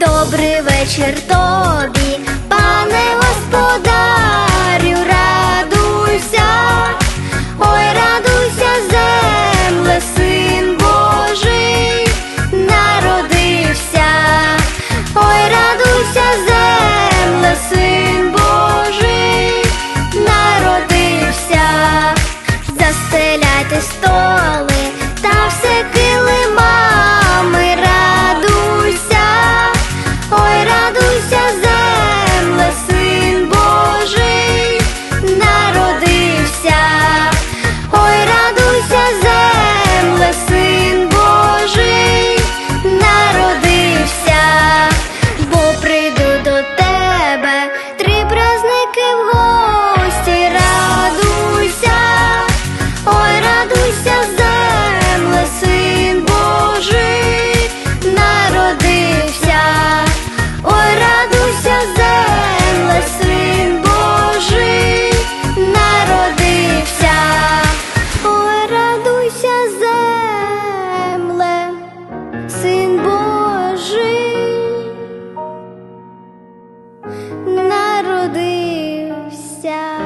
Добрий вечір, то 家。